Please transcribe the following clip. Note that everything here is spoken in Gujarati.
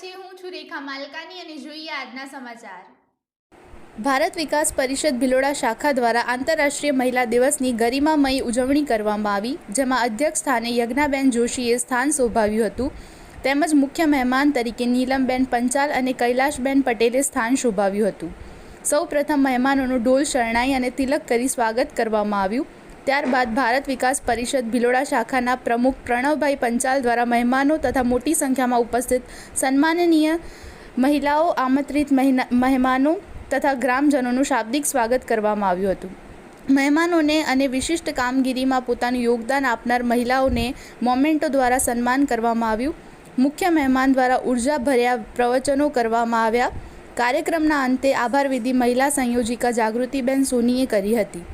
છીએ હું છું રેખા માલકાની અને જોઈએ આજના સમાચાર. ભારત વિકાસ પરિષદ ભિલોડા શાખા દ્વારા આંતરરાષ્ટ્રીય મહિલા દિવસની ગરિમામય ઉજવણી કરવામાં આવી, જેમાં અધ્યક્ષ સ્થાને યજ્ઞાબેન જોશીએ સ્થાન શોભાવ્યું હતું. તેમજ મુખ્ય મહેમાન તરીકે નીલમબેન પંચાલ અને કૈલાશબેન પટેલે સ્થાન શોભાવ્યું હતું. સૌ પ્રથમ મહેમાનોનું ઢોલ શરણાઈ અને તિલક કરી સ્વાગત કરવામાં આવ્યું. ત્યારબાદ ભારત વિકાસ પરિષદ ભિલોડા શાખાના પ્રમુખ પ્રણવભાઈ પંચાલ દ્વારા મહેમાનો તથા મોટી સંખ્યામાં ઉપસ્થિત સન્માનનીય મહિલાઓ, આમંત્રિત મહેમાનો તથા ગ્રામજનોનું શાબ્દિક સ્વાગત કરવામાં આવ્યું હતું. મહેમાનોને અને વિશિષ્ટ કામગીરીમાં પોતાનું યોગદાન આપનાર મહિલાઓને મોમેન્ટો દ્વારા સન્માન કરવામાં આવ્યું. મુખ્ય મહેમાન દ્વારા ઉર્જાભર્યા પ્રવચનો કરવામાં આવ્યા. કાર્યક્રમના અંતે આભાર વિધિ મહિલા સંયોજિકા જાગૃતિબેન સોનીએ કરી હતી.